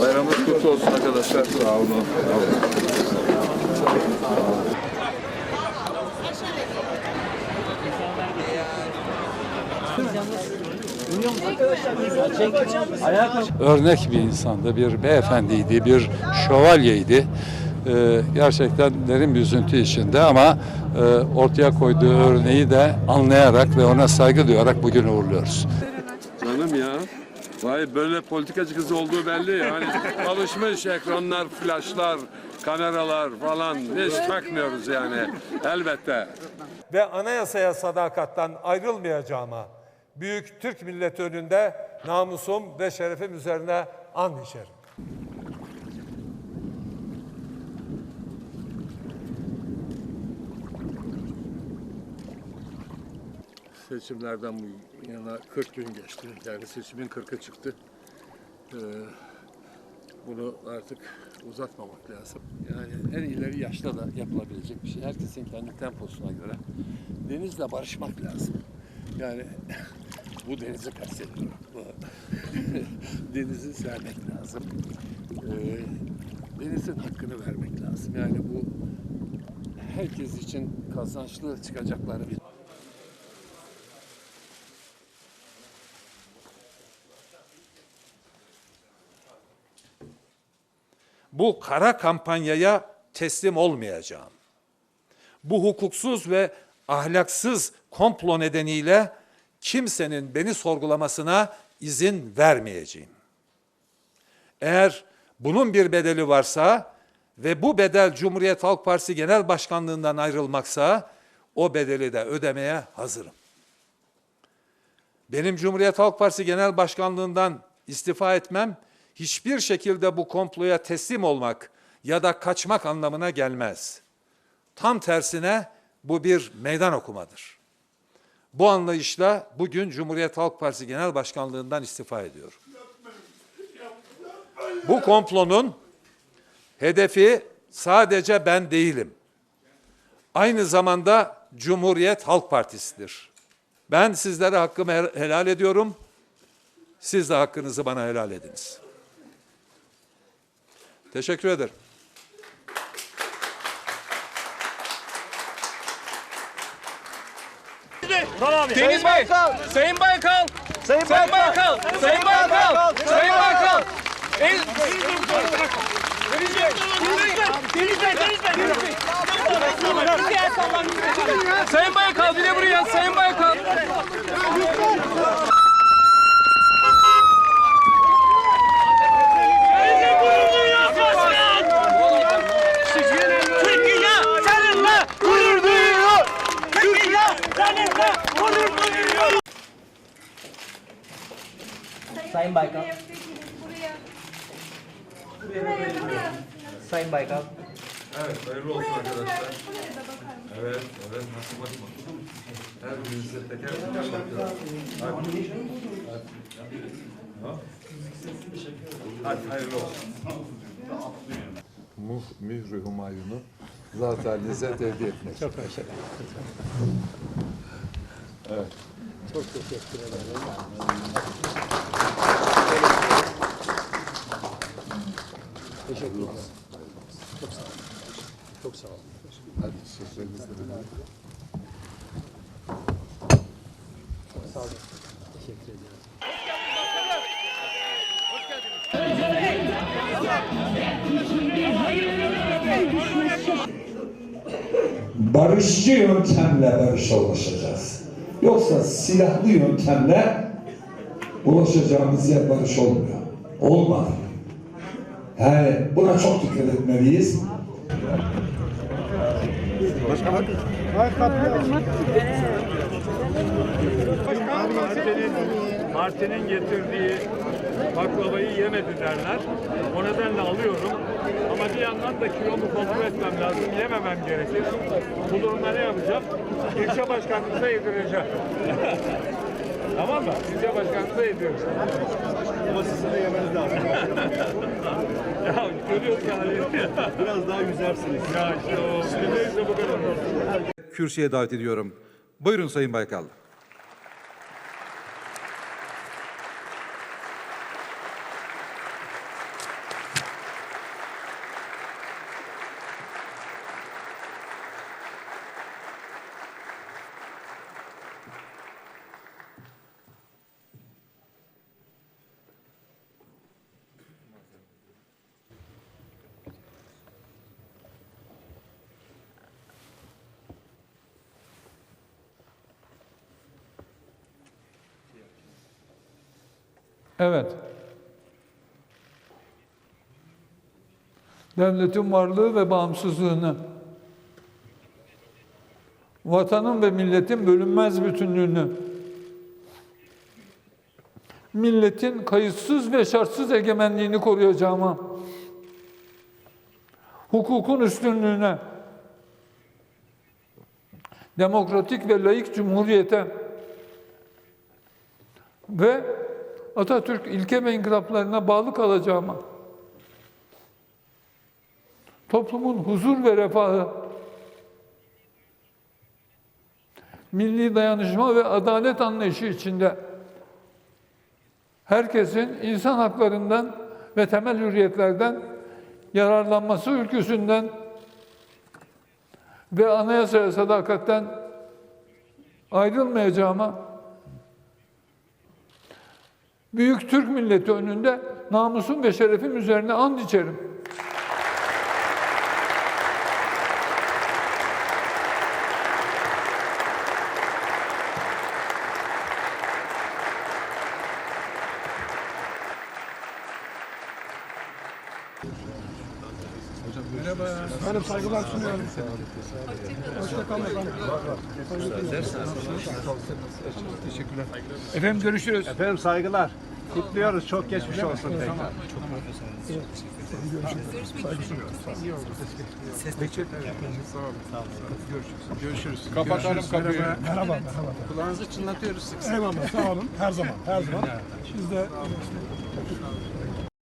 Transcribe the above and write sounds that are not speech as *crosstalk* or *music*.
Bayramınız kutlu olsun arkadaşlar. Sağ olun. örnek bir insandı, bir beyefendiydi, bir şövalyeydi. Ee, gerçekten derin bir üzüntü içinde ama e, ortaya koyduğu örneği de anlayarak ve ona saygı duyarak bugün uğurluyoruz. Canım ya. Vay böyle politikacı kız olduğu belli yani. Alışmış ekranlar, flaşlar, kameralar falan. Hiç takmıyoruz yani. Elbette. ve anayasaya sadakattan ayrılmayacağıma büyük Türk milleti önünde namusum ve şerefim üzerine and içerim. Seçimlerden bu yana 40 gün geçti. Yani seçimin 40'ı çıktı. Ee, bunu artık uzatmamak lazım. Yani en ileri yaşta da yapılabilecek bir şey. Herkesin kendi temposuna göre denizle barışmak lazım. Yani *laughs* bu denizi kastediyorum. *laughs* Denizi sevmek lazım. Ee, denizin hakkını vermek lazım. Yani bu herkes için kazançlı çıkacakları bir Bu kara kampanyaya teslim olmayacağım. Bu hukuksuz ve ahlaksız komplo nedeniyle kimsenin beni sorgulamasına izin vermeyeceğim. Eğer bunun bir bedeli varsa ve bu bedel Cumhuriyet Halk Partisi Genel Başkanlığından ayrılmaksa o bedeli de ödemeye hazırım. Benim Cumhuriyet Halk Partisi Genel Başkanlığından istifa etmem hiçbir şekilde bu komploya teslim olmak ya da kaçmak anlamına gelmez. Tam tersine bu bir meydan okumadır. Bu anlayışla bugün Cumhuriyet Halk Partisi Genel Başkanlığından istifa ediyorum. Bu komplonun hedefi sadece ben değilim. Aynı zamanda Cumhuriyet Halk Partisi'dir. Ben sizlere hakkımı hel- helal ediyorum. Siz de hakkınızı bana helal ediniz. Teşekkür ederim. Deniz Bey, Sayın Baykal, Sayın Baykal, Sayın Baykal, Sayın Baykal. El... Deniz Bey, Deniz Bey, Deniz Bey, Deniz Bey. Sayın Baykal bir de buraya, Sayın Baykal. Sayın Baykal. Buraya. Sayın Baykal. Evet, hayırlı olsun arkadaşlar. Buraya? Evet, evet. Nasıl bakma. Her birinize teker teker bakıyorum. Hadi. Hadi hayırlı olsun. Muh, mührü Humayun'u zaten size tevdi etmek. Çok teşekkür ederim. Evet. çok sağ olun. Hadi sözlerinizle beraber. Teşekkür ediyorum. barışçı yöntemle barışa ulaşacağız. Yoksa silahlı yöntemle ulaşacağımız yer barış olmuyor. Olmadı. Yani buna çok dikkat etmeliyiz. Partinin, partinin getirdiği baklavayı yemedi derler. O nedenle alıyorum. Ama bir yandan da kilomu kontrol etmem lazım. Yememem gerekir. Bu durumda ne yapacağım? İlçe başkanımıza yedireceğim. *laughs* Tamam mı? İlçe başkanlığı da ediyoruz. Ama sizin de yemeniz lazım. *laughs* Ya görüyorsun hali. Biraz daha yüzersiniz. Ya işte o. Neyse bu kadar. kürsüye davet ediyorum. Buyurun Sayın Baykal. Evet. Devletin varlığı ve bağımsızlığını, vatanın ve milletin bölünmez bütünlüğünü, milletin kayıtsız ve şartsız egemenliğini koruyacağıma, hukukun üstünlüğüne, demokratik ve layık cumhuriyete. Ve Atatürk ilke ve inkılaplarına bağlı kalacağıma, toplumun huzur ve refahı, milli dayanışma ve adalet anlayışı içinde herkesin insan haklarından ve temel hürriyetlerden yararlanması ülküsünden ve anayasaya sadakatten ayrılmayacağıma Büyük Türk milleti önünde namusum ve şerefim üzerine and içerim. Efendim görüşürüz. Efendim saygılar. Kutluyoruz. Çok geçmiş olsun tekrar. Görüşürüz. Kapatalım kapıyı. Merhaba, merhaba. Kulağınızı çınlatıyoruz sık sık. Eyvallah sağ olun. Her zaman, her zaman. Siz de